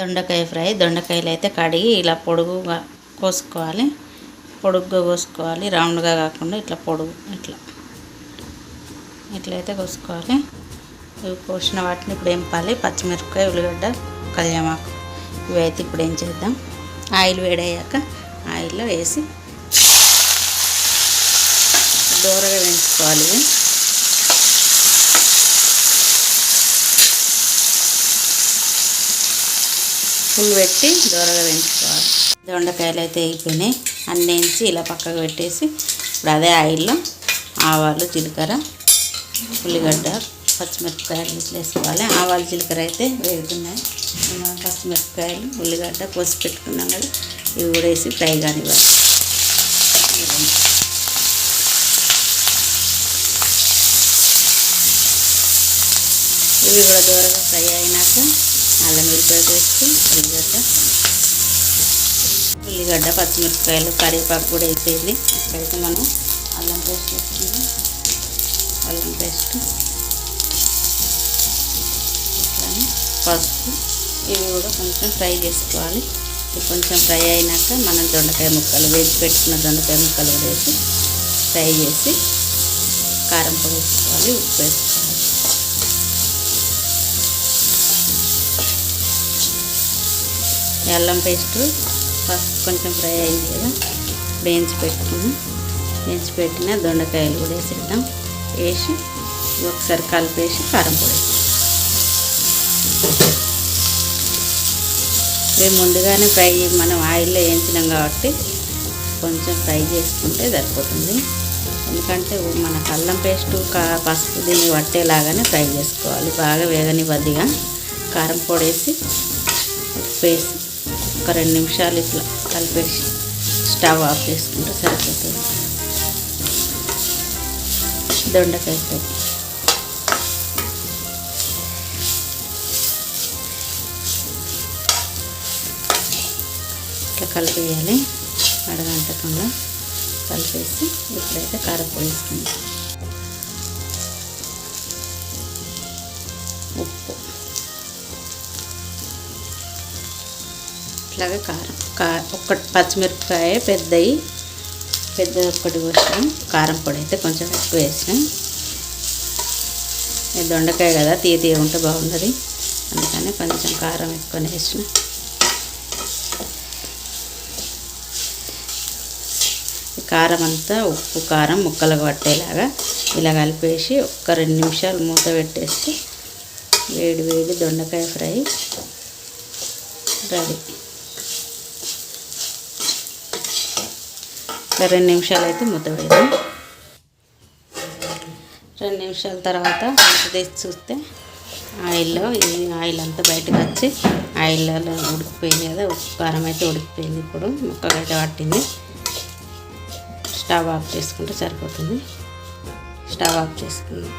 దొండకాయ ఫ్రై దొండకాయలు అయితే కడిగి ఇలా పొడుగుగా కోసుకోవాలి. పొడుగ్గా కోసుకోవాలి. రౌండ్గా కాకుండా ఇట్లా పొడుగు ఇట్లా. ఇట్లయితే కోసుకోవాలి. ఇవి కోసిన వాటిని ఇప్పుడు ఎంపాలి. పచ్చిమిరపకాయ ఉల్లిగడ్డ కళ్యామాకు ఇవి అయితే ఇప్పుడు ఏం చేద్దాం? ఆయిల్ వేడయ్యాక ఆయిల్లో వేసి దూరగా వేయించుకోవాలి. ఇవి పెట్టి దూరగా వేయించుకోవాలి దొండకాయలు అయితే అయిపోయినాయి. అన్నీ వేయించి ఇలా పక్కకు పెట్టేసి ఇప్పుడు అదే ఆయిల్లో ఆవాలు జీలకర్ర ఉల్లిగడ్డ పచ్చిమిరపకాయలు ఇట్లా వేసుకోవాలి. ఆవాలు జీలకర్ర అయితే వేగుతున్నాయి. పచ్చిమిరపకాయలు ఉల్లిగడ్డ కోసి పెట్టుకున్నాం కదా ఇవి కూడా వేసి ఫ్రై కానివ్వాలి. ఇవి కూడా దూరంగా ఫ్రై అయినాక అల్లం వెల్లిపాయ పేస్ట్ ఉల్లిగడ్డ. ఉల్లిగడ్డ పచ్చిమిరపకాయలు కరివేపాకు కూడా అయిపోయింది ఇప్పుడైతే మనం అల్లం పేస్ట్ వేసుకుందాం. అల్లం పేస్ట్. ఇట్లానే పసుపు. ఇవి కూడా కొంచెం ఫ్రై చేసుకోవాలి. కొంచెం ఫ్రై అయినాక మనం దొండకాయ ముక్కలు వేసి పెట్టుకున్న దొండకాయ ముక్కలు కూడా వేసి ఫ్రై చేసి కారం పొడి వేసుకోవాలి ఉప్పు వేసుకోవాలి. అల్లం పేస్ట్ ఫస్ట్ కొంచెం ఫ్రై అయింది కదా వేయించి పెట్టుకుని వేయించి పెట్టిన దొండకాయలు కూడా వేసేద్దాం. వేసి ఒకసారి కలిపేసి కారం పొడి మేము ముందుగానే ఫ్రై మనం ఆయిల్లో వేయించినాం కాబట్టి కొంచెం ఫ్రై చేసుకుంటే సరిపోతుంది. ఎందుకంటే మన అల్లం పేస్ట్ కా పసుపు దీన్ని పట్టేలాగానే ఫ్రై చేసుకోవాలి. బాగా వేగని బద్దిగా కారం పొడి వేసి ఉప్పు వేసి ఒక రెండు నిమిషాలు ఇట్లా కలిపేసి స్టవ్ ఆఫ్ చేసుకుంటే సరిపోతుంది. దొండకాయ ఫ్రై ఇట్లా కలిపేయాలి. అడగంటకుండా కలిపేసి ఇప్పుడైతే కారపొడి వేసుకుంటాం ఇట్లాగే కారం కా ఒక్కటి పచ్చిమిరపకాయ పెద్దవి పెద్ద ఒక్కటి పోసినాం కారం పొడి అయితే కొంచెం ఎక్కువ వేసినాం. ఇది దొండకాయ కదా తీయ తీయ ఉంటే బాగుంటుంది. అందుకని కొంచెం కారం ఎక్కువ వేసిన. కారం అంతా ఉప్పు కారం ముక్కలకు పట్టేలాగా ఇలా కలిపేసి ఒక్క రెండు నిమిషాలు మూత పెట్టేసి వేడి వేడి దొండకాయ ఫ్రై రెడీ. రెండు నిమిషాలు అయితే మూత వేద్దాం. రెండు నిమిషాల తర్వాత తీసి చూస్తే ఆయిల్లో ఈ ఆయిల్ అంతా బయటకు వచ్చి ఆయిల్లో ఉడికిపోయింది కదా ఉప్పు కారం అయితే ఉడికిపోయింది ఇప్పుడు. ముక్కకైతే పట్టింది. స్టవ్ ఆఫ్ చేసుకుంటే సరిపోతుంది. స్టవ్ ఆఫ్ చేసుకుందాం.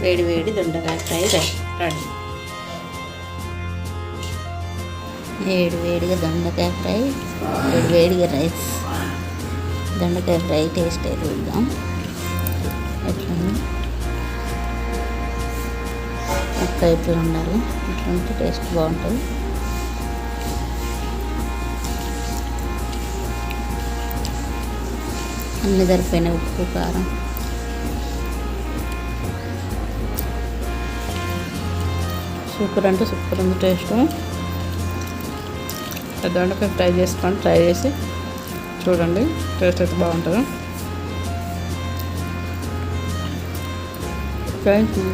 వేడి వేడి దొండకాయ ఫ్రై రెడీ. వేడి వేడిగా దొండకాయ ఫ్రై వేడి వేడిగా రైస్. దొండకాయ ఫ్రై టేస్ట్ అయితే చూద్దాం. ఎట్లా ఒక్క అయిపోయి ఉండాలి. ఇట్లా టేస్ట్ బాగుంటుంది. అన్ని సరిపోయిన ఉప్పు కారం. సూపర్ అంటే సూపర్ ఉంది టేస్ట్. దొండకాయ ఫ్రై చేసుకొని ఫ్రై చేసి చూడండి టేస్ట్ అయితే బాగుంటుంది? Thank you